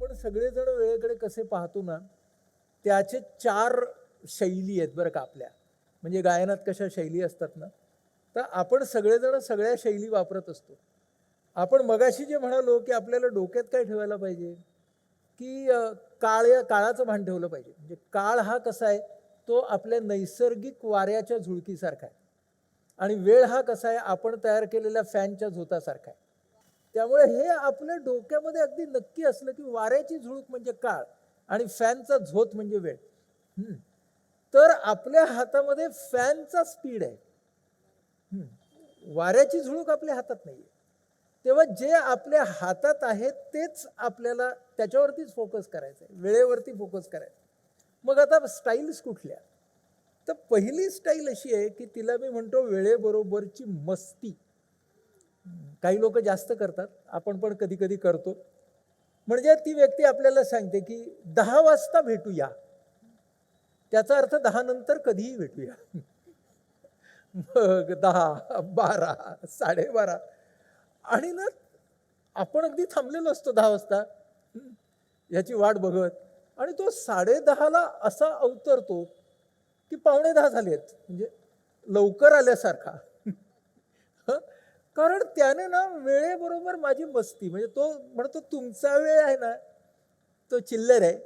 आपण सगळेजण वेळेकडे कसे पाहतो ना त्याचे चार शैली आहेत बरं का आपल्या. म्हणजे गायनात कशा शैली असतात ना तर आपण सगळेजण सगळ्या शैली वापरत असतो. आपण मगाशी जे म्हणालो की आपल्याला डोक्यात काय ठेवायला पाहिजे की काळ या काळाचं भान ठेवलं पाहिजे. म्हणजे काळ हा कसा आहे तो आपल्या नैसर्गिक वाऱ्याच्या झुळकीसारखा आहे. आणि वेळ हा कसा आहे आपण तयार केलेल्या फॅनच्या झोतासारखा आहे. त्यामुळे हे आपल्या डोक्यामध्ये अगदी नक्की असलं की वाऱ्याची झुळूक म्हणजे काळ आणि फॅनचा झोत म्हणजे वेळ. तर आपल्या हातामध्ये फॅनचा स्पीड आहे. वाऱ्याची झुळूक आपल्या हातात नाही तेव्हा जे आपल्या हातात आहे तेच आपल्याला त्याच्यावरतीच फोकस करायचं आहे वेळेवरती फोकस करायचं मग आता स्टाईल्स कुठल्या? तर पहिली स्टाईल अशी आहे की तिला मी म्हणतो वेळेबरोबरची मस्ती. काही लोक जास्त करतात. आपण पण कधी कधी करतो. म्हणजे ती व्यक्ती आपल्याला सांगते की दहा वाजता भेटूया. त्याचा अर्थ दहा नंतर कधीही भेटूया. मग दहा बारा साडेबारा. आणि ना आपण अगदी थांबलेलो असतो दहा वाजता. याची वाट बघत. आणि तो साडेदहाला असा अवतरतो की पावणे दहा झाले आहेत म्हणजे लवकर आल्यासारखा. कारण त्याने ना वेळेबरोबर माझी मस्ती म्हणजे तो म्हणतो तुमचा वेळ आहे ना तो चिल्लर आहे.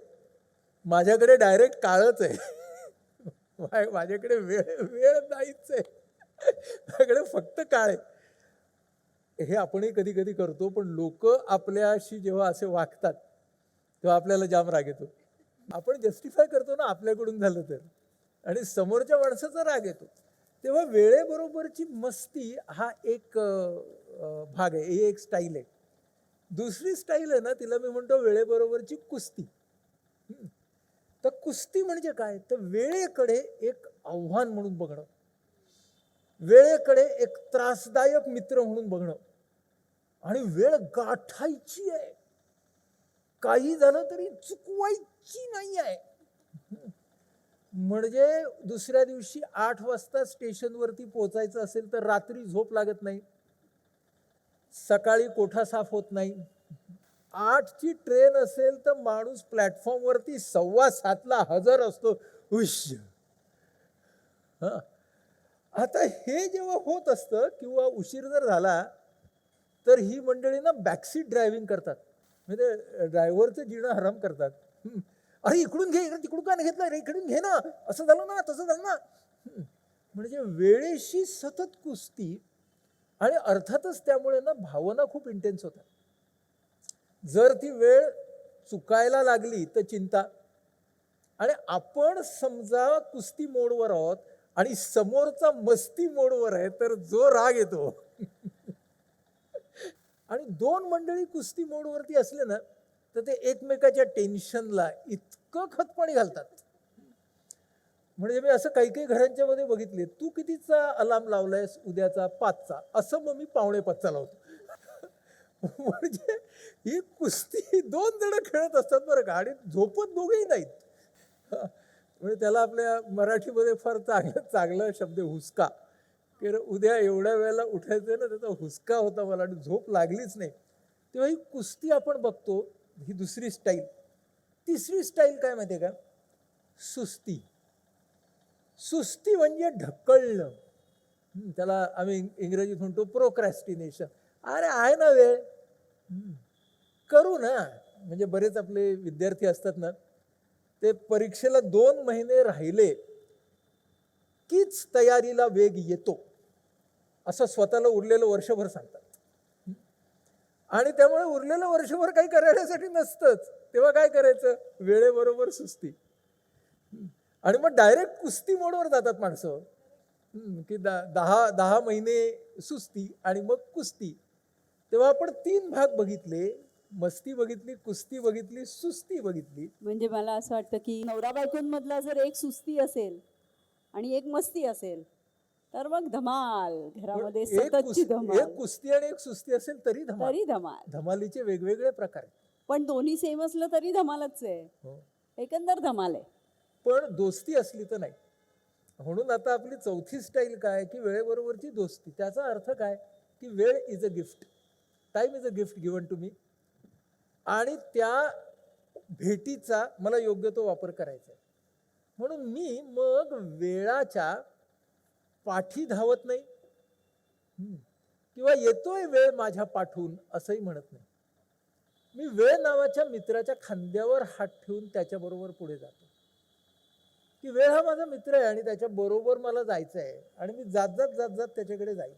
माझ्याकडे डायरेक्ट काळच आहे. माझ्याकडे वेळ वेळ नाहीच आहे. माझ्याकडे फक्त काळ आहे. हे आपणही कधी कधी करतो पण लोक आपल्याशी जेव्हा असे वागतात तेव्हा आपल्याला जाम राग येतो. आपण जस्टिफाय करतो ना आपल्याकडून झालं तर. आणि समोरच्या माणसाचा राग येतो. तेव्हा वेळेबरोबरची मस्ती हा एक भाग आहे ही एक स्टाईल आहे. दुसरी स्टाईल आहे ना तिला मी म्हणतो वेळेबरोबरची कुस्ती. तर कुस्ती म्हणजे काय? तर वेळेकडे एक आव्हान म्हणून बघणं. वेळेकडे एक त्रासदायक मित्र म्हणून बघणं. आणि वेळ गाठायची आहे. काही झालं तरी चुकवायची नाही आहे म्हणजे दुसऱ्या दिवशी आठ वाजता स्टेशनवरती पोचायचं असेल तर रात्री झोप लागत नाही. सकाळी कोठा साफ होत नाही. आठची ट्रेन असेल तर माणूस प्लॅटफॉर्मवरती सव्वा सातला हजर असतो. उश हां. आता हे जेव्हा होत असतं किंवा उशीर जर झाला तर ही मंडळी ना बॅकसीट ड्रायव्हिंग करतात. म्हणजे ड्रायव्हरचं जिणं हराम करतात. अरे इकडून घे इकडे तिकडून का नाही घेतलं? रे इकडून घे ना. असं झालं ना तसं झालं ना. म्हणजे वेळेशी सतत कुस्ती आणि अर्थातच त्यामुळे ना भावना खूप इंटेन्स होतात. जर ती वेळ चुकायला लागली तर चिंता. आणि आपण समजा कुस्ती मोडवर आहोत आणि समोरचा मस्ती मोडवर आहे तर जो राग येतो. आणि दोन मंडळी कुस्ती मोडवरती असले ना तर ते एकमेकाच्या टेन्शनला इतकं खतपाणी घालतात. म्हणजे मी असं काही काही घरांच्या मध्ये बघितले तू कितीचा अलार्म लावलायस उद्याचा? पाचचा. असं मग मी पावणे पाचचा लावतो. म्हणजे ही कुस्ती दोन जण खेळत असतात बरं का आणि झोपत दोघेही नाहीत. म्हणजे त्याला आपल्या मराठीमध्ये फार चांगलं चांगला शब्द हुसका. की उद्या एवढ्या वेळेला उठायचं ना त्याचा हुसका होता मला आणि झोप लागलीच नाही. तेव्हा ही कुस्ती आपण बघतो ही दुसरी स्टाईल तिसरी स्टाईल काय माहिती आहे का? सुस्ती. सुस्ती म्हणजे ढकलणं. त्याला आम्ही इंग्रजीत म्हणतो प्रोक्रॅस्टिनेशन अरे आहे ना वेळ. करू ना. म्हणजे बरेच आपले विद्यार्थी असतात ना ते परीक्षेला दोन महिने राहिले कीच तयारीला वेग येतो? असं स्वतःला उरलेलं वर्षभर सांगतात. आणि त्यामुळे उरलेलं वर्षभर काही करायसाठी नसतंच. तेव्हा काय करायचं? वेळेबरोबर सुस्ती. आणि मग डायरेक्ट कुस्ती मोडवर जातात माणसं. की दा- दहा दहा महिने सुस्ती आणि मग कुस्ती. तेव्हा आपण तीन भाग बघितले. मस्ती बघितली कुस्ती बघितली सुस्ती बघितली. म्हणजे मला असं वाटतं की नवरा बायकोंमधला जर एक सुस्ती असेल आणि एक मस्ती असेल तर मग धमाल घरामध्ये एक सततची धमाल एक कुस्ती आणि एक सुस्ती असेल तरी धमाल. तरी धमाल. धमालीचे वेगवेगळे प्रकार आहेत. पण दोन्ही सेम असलं तरी धमालच आहे. हो. एकंदर धमाल आहे. पण दोस्ती असली तर नाही. म्हणून आता आपली चौथी स्टाईल काय की वेळेबरोबरची दोस्ती. त्याचा अर्थ काय? की वेळ is a gift time is a gift given to me आणि त्या भेटीचा मला योग्य तो वापर करायचा आहे. म्हणून मी मग वेळाच्या पाठी धावत नाही. किंवा येतोय वेळ माझ्या पाठून असंही म्हणत नाही. मी वेळ नावाच्या मित्राच्या खांद्यावर हात ठेवून त्याच्याबरोबर पुढे जातो. की वेळ हा माझा मित्र आहे आणि त्याच्याबरोबर मला जायचं आहे आणि मी जात जात जात जात त्याच्याकडे जाईन.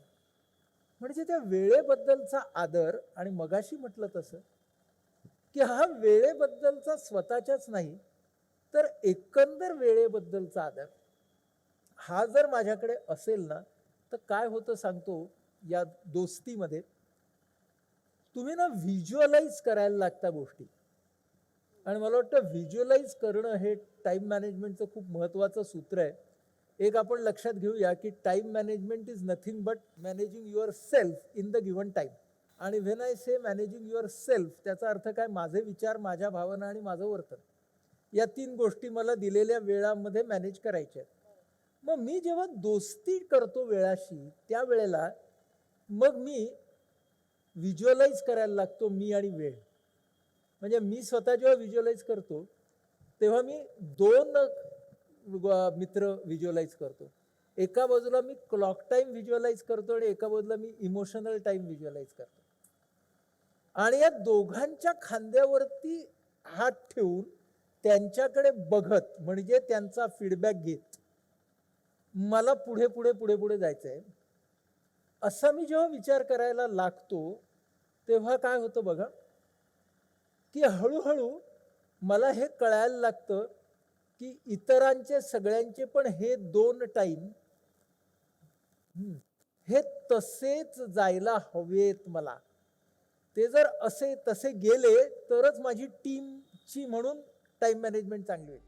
म्हणजे त्या वेळेबद्दलचा आदर आणि मगाशी म्हटलं तसं की हा वेळेबद्दलचा स्वतःच्याच नाही तर एकंदर वेळेबद्दलचा आदर. हा जर माझ्याकडे असेल ना तर काय होतं सांगतो या दोस्तीमध्ये तुम्ही ना व्हिज्युअलाइज करायला लागता गोष्टी. आणि मला वाटतं व्हिज्युअलाइज करणं हे टाईम मॅनेजमेंटचं खूप महत्त्वाचं सूत्र आहे. एक आपण लक्षात घेऊया की time management is nothing but managing yourself in the given time आणि when I say managing yourself त्याचा अर्थ काय? माझे विचार माझ्या भावना आणि माझं वर्तन. या तीन गोष्टी मला दिलेल्या वेळामध्ये मॅनेज करायच्या आहेत. मग मी जेव्हा दोस्ती करतो वेळाशी त्यावेळेला मग मी व्हिज्युअलाइज करायला लागतो मी आणि वेळ. म्हणजे मी स्वतः जेव्हा व्हिज्युअलाइज करतो तेव्हा मी दोन मित्र व्हिज्युअलाइज करतो. एका बाजूला मी क्लॉक टाईम व्हिज्युअलाइज करतो आणि एका बाजूला मी इमोशनल टाईम व्हिज्युअलाइज करतो. आणि या दोघांच्या खांद्यावरती हात ठेवून त्यांच्याकडे बघत म्हणजे त्यांचा फीडबॅक घेत मला पुढे पुढे पुढे पुढे जायचं आहे असा मी जेव्हा विचार करायला लागतो तेव्हा काय होतं बघा की हळूहळू मला हे कळायला लागतं की इतरांचे सगळ्यांचे पण हे दोन टाईम हे तसेच जायला हवेत मला. ते जर असे तसे गेले तरच माझी टीमची म्हणून टाईम मॅनेजमेंट चांगली होईल.